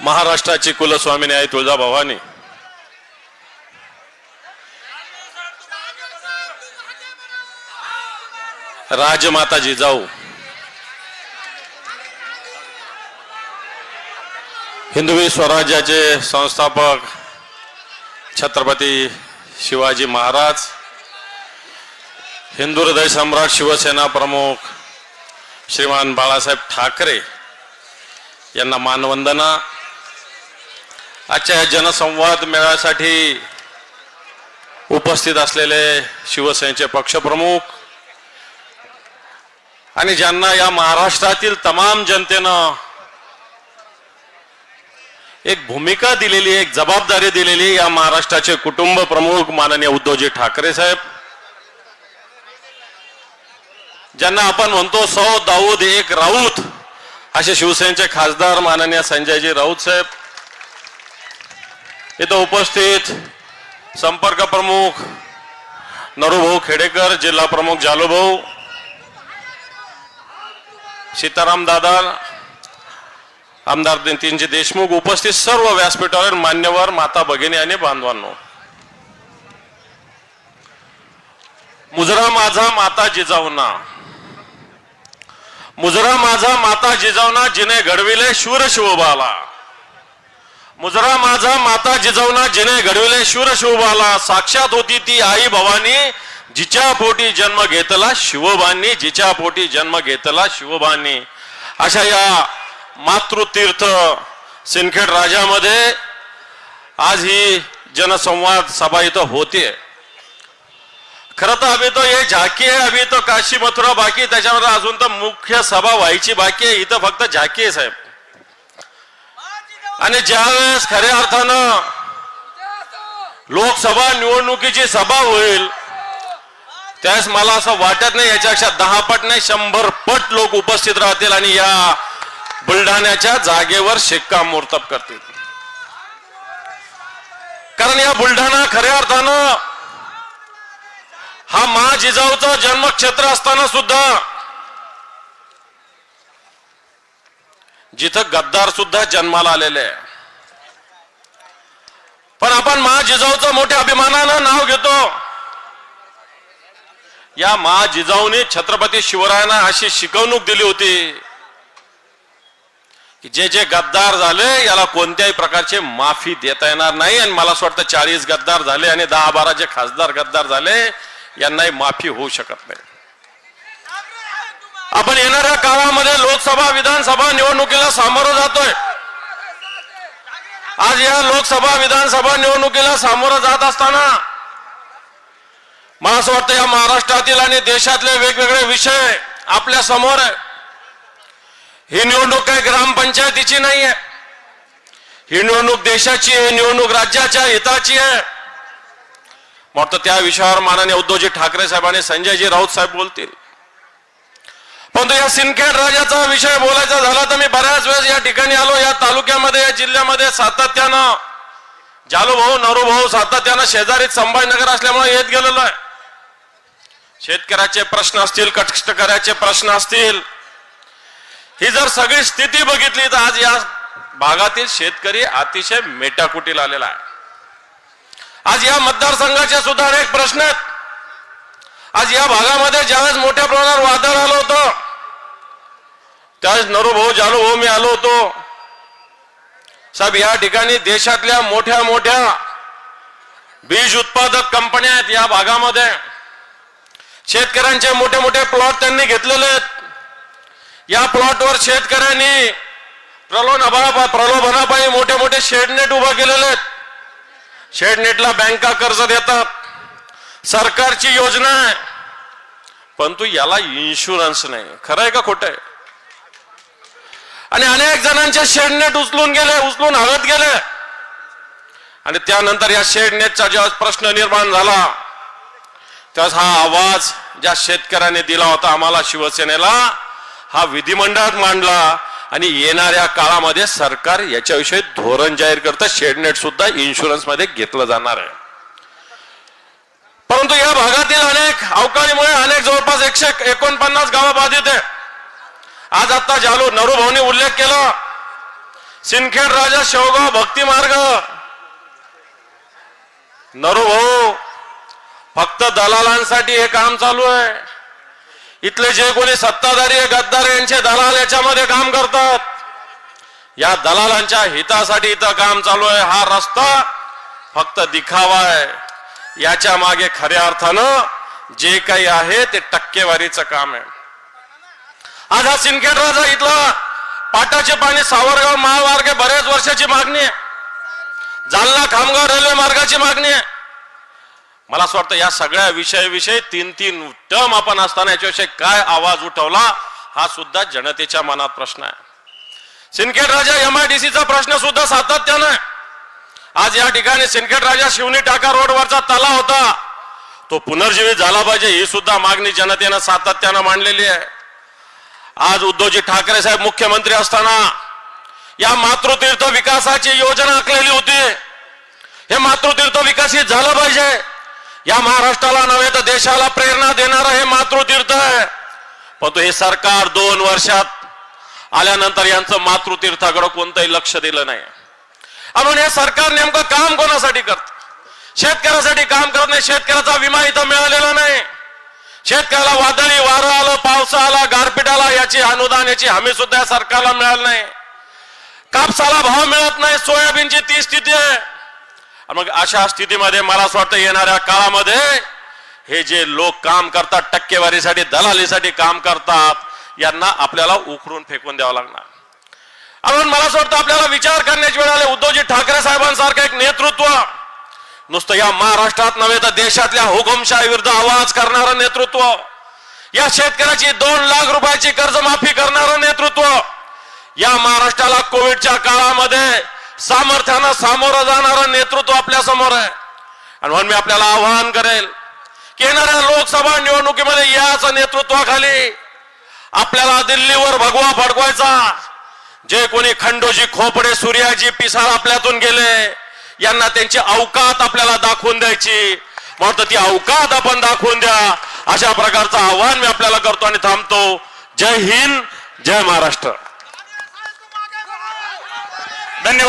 महाराष्ट्राची कुलस्वामिनी आहे तुळजाभवानी. राजमाता जिजाऊ हिंदवी स्वराज्याचे संस्थापक छत्रपती शिवाजी महाराज हिंदू हृदय सम्राट शिवसेना प्रमुख श्रीमान बाळासाहेब ठाकरे यांना मानवंदना. आजच्या या जनसंवाद मेळ्यासाठी उपस्थित असलेले शिवसेनेचे पक्षप्रमुख आणि ज्यांना या महाराष्ट्रातील तमाम जनतेनं एक भूमिका दिलेली एक जबाबदारी दिलेली या महाराष्ट्राचे कुटुंब प्रमुख माननीय उद्धवजी ठाकरे साहेब. ज्यांना आपण म्हणतो सौ दाऊद एक राऊत असे शिवसेनेचे खासदार माननीय संजयजी राऊत साहेब. इथं उपस्थित संपर्क प्रमुख नरूभाऊ खेडेकर जिल्हा प्रमुख जालूभाऊ सीताराम दादा आमदार नितीनजी देशमुख उपस्थित सर्व व्यासपीठावर मान्यवर माता भगिनी आणि बांधवांनो. मुजरा माझा माता जिजाऊना. मुजरा माझा माता जिजाऊना जिने घडविले शूर शिवबाला. मुजरा माझा माता जिजाऊना जिने घडविले शूर शिवबाला. साक्षात होती ती आई भवानी जिच्या पोटी जन्म घेतला शिवबांनी जिच्या पोटी जन्म घेतला शिवबांनी. अशा या मातृतीर्थ सिंदखेड राजामध्ये आज ही जनसंवाद सभा इथं होते खरं तर अभि तो हे झाकी आहे अभि तो काशी मथुरा बाकी त्याच्यामध्ये अजून तर मुख्य सभा व्हायची बाकी आहे इथं फक्त झाकी आहे साहेब. आणि ज्यावेळेस खऱ्या अर्थानं लोकसभा निवडणुकीची सभा होईल त्यावेळेस मला असं वाटत नाही याच्यापेक्षा दहा पट नाही शंभर पट लोक उपस्थित राहतील आणि या बुलढाण्याच्या जागेवर शिक्कामोर्तब करतील. कारण या बुलढाणा खऱ्या अर्थानं हा मा जिजाऊचा जन्मक्षेत्र असताना सुद्धा जिथं गद्दार सुद्धा जन्माला आलेले आहे. पण आपण मा जिजाऊचं मोठ्या अभिमानानं नाव घेतो. या मा जिजाऊने छत्रपती शिवरायांना अशी शिकवणूक दिली होती. की जे जे गद्दार झाले याला कोणत्याही प्रकारचे माफी देता येणार नाही. आणि मला असं वाटतं चाळीस गद्दार झाले आणि दहा बारा जे खासदार गद्दार झाले यांनाही माफी होऊ शकत नाही. आपण येणाऱ्या काळामध्ये लोकसभा विधानसभा निवडणुकीला सामोरं जातोय. आज या लोकसभा विधानसभा निवडणुकीला सामोरं जात असताना मला असं वाटतं या महाराष्ट्रातील आणि देशातले वेगवेगळे विषय आपल्यासमोर आहे. ही निवडणूक काय ग्रामपंचायतीची नाही आहे. ही निवडणूक देशाची आहे निवडणूक राज्याच्या हिताची आहे. वाटतं त्या विषयावर माननीय उद्धवजी ठाकरे साहेब आणि संजयजी राऊत साहेब बोलतील. परंतु या सिंदखेड राजाचा विषय बोलायचा झाला तर मी बऱ्याच वेळेस या ठिकाणी आलो या तालुक्यामध्ये या जिल्ह्यामध्ये सातत्यानं जालू भाऊ नरू भाऊ सातत्यानं शेजारीत संभाजीनगर असल्यामुळे येत गेलेलो आहे. शेतकऱ्याचे प्रश्न असतील कष्टकऱ्याचे प्रश्न असतील ही जर सगळी स्थिती बघितली तर आज या भागातील शेतकरी अतिशय मेटाकुटीला आलेला आहे. आज या मतदारसंघाचे सुद्धा अनेक प्रश्न आहेत. आज या भागामध्ये ज्यावेळेस मोठ्या प्रमाणावर वादळ आलं होतं त्यावेळेस नरूभाऊ जालू भाऊ मी आलो होतो. साहेब या ठिकाणी देशातल्या मोठ्या मोठ्या बीज उत्पादक कंपन्या आहेत या भागामध्ये. शेतकऱ्यांचे मोठे मोठे प्लॉट त्यांनी घेतलेले आहेत. या प्लॉटवर शेतकऱ्यांनी प्रलोभना प्रलोभनापायी मोठे मोठे शेडनेट उभा केलेले आहेत. शेडनेटला बँका कर्ज देतात? सरकारची योजना आहे. परंतु याला इन्शुरन्स नाही. खरं आहे का खोटं आहे? आणि अनेक जणांचे शेडनेट उचलून गेले उचलून हळत गेले. आणि त्यानंतर या शेडनेटचा जेव्हा प्रश्न निर्माण झाला तेव्हा हा आवाज ज्या शेतकऱ्याने दिला होता आम्हाला शिवसेनेला हा विधिमंडळात मांडला आणि येणाऱ्या काळामध्ये सरकार याच्याविषयी धोरण जाहीर करतं. शेडनेट सुद्धा इन्शुरन्समध्ये घेतलं जाणार आहे. परंतु या भागातील अनेक अवकाळीमुळे अनेक जवळपास एकशे एकोणपन्नास गावं बाधित आहे आज आता जालू नरू भाऊनी उल्लेख केला. सिंदखेड राजा शेवगाव भक्ती मार्ग. नरू भाऊ फक्त दलालांसाठी हे काम चालू आहे. इथले जे कोणी सत्ताधारी गद्दार यांचे दलाल याच्यामध्ये काम करतात. या दलालांच्या हितासाठी इथं काम चालू आहे. हा रस्ता फक्त दिखावा आहे. याच्या मागे खऱ्या अर्थानं जे काही आहे ते टक्केवारीचं काम आहे. आज हा सिंदखेड राजा इथला पाटाचे पाणी सावरगाव महामार्ग बऱ्याच वर्षाची मागणी आहे. जालना खामगाव रेल्वे मार्गाची मागणी आहे. मला असं वाटतं या सगळ्या विषयाविषयी तीन तीन टर्म आपण असताना याच्याविषयी काय आवाज उठवला हा सुद्धा जनतेच्या मनात प्रश्न आहे. Sindkhed Raja M I D प्रश्न सुद्धा सातत्यानं आहे. आज या ठिकाणी सिंदखेड राजा शिवनी टाका रोडवरचा तलाव होता. तो पुनर्जीवित झाला पाहिजे ही सुद्धा मागणी जनतेनं सातत्यानं मांडलेली आहे. आज उद्धवजी ठाकरे साहेब मुख्यमंत्री असताना या मातृतीर्थ विकासाची योजना आखलेली होती. हे मातृतीर्थ विकसित झालं पाहिजे. या महाराष्ट्राला नव्हे तर देशाला प्रेरणा देणारं हे मातृतीर्थ आहे. परंतु हे सरकार दोन वर्षात आल्यानंतर यांचं मातृतीर्थाकडे कोणतंही लक्ष दिलं नाही. म्हणून हे सरकार नेमकं काम कोणासाठी करत? शेतकऱ्यासाठी काम करत नाही शेतकऱ्याचा विमा इथं मिळालेला नाही. शेतकऱ्याला वादळी वारं आलं पावसा आला गारपीट आला याची अनुदान याची हमी सुद्धा या सरकारला मिळाली नाही. कापसाला भाव मिळत नाही सोयाबीनची ती स्थिती आहे. मग अशा स्थितीमध्ये मला असं वाटतं येणाऱ्या काळामध्ये हे जे लोक काम करतात टक्केवारीसाठी दलालीसाठी काम करतात यांना आपल्याला उखडून फेकून द्यावं लागणार. म्हणून मला असं वाटतं आपल्याला विचार करण्याची वेळ आली. उद्धवजी ठाकरे साहेबांसारखं एक नेतृत्व नुसतं या महाराष्ट्रात नव्हे तर देशातल्या हुकुमशाही विरुद्ध आवाज करणारं नेतृत्व या शेतकऱ्याची दोन लाख रुपयाची कर्जमाफी करणारं नेतृत्व या महाराष्ट्राला कोविडच्या काळामध्ये सामर्थ्यानं सामोरं जाणारं नेतृत्व आपल्यासमोर आहे. आणि म्हणून मी आपल्याला आवाहन करेल की येणाऱ्या लोकसभा निवडणुकीमध्ये याच नेतृत्वाखाली आपल्याला दिल्लीवर भगवा फडकवायचा. जे कोणी खंडोजी खोपडे सूर्याजी पिसाळ आपल्यातून गेले यांना त्यांची अवकात आपल्याला दाखवून द्यायची. म्हणतो ती अवकात आपण दाखवून द्या. अशा प्रकारचं आव्हान मी आपल्याला करतो आणि थांबतो. जय हिंद जय महाराष्ट्र. धन्यवाद.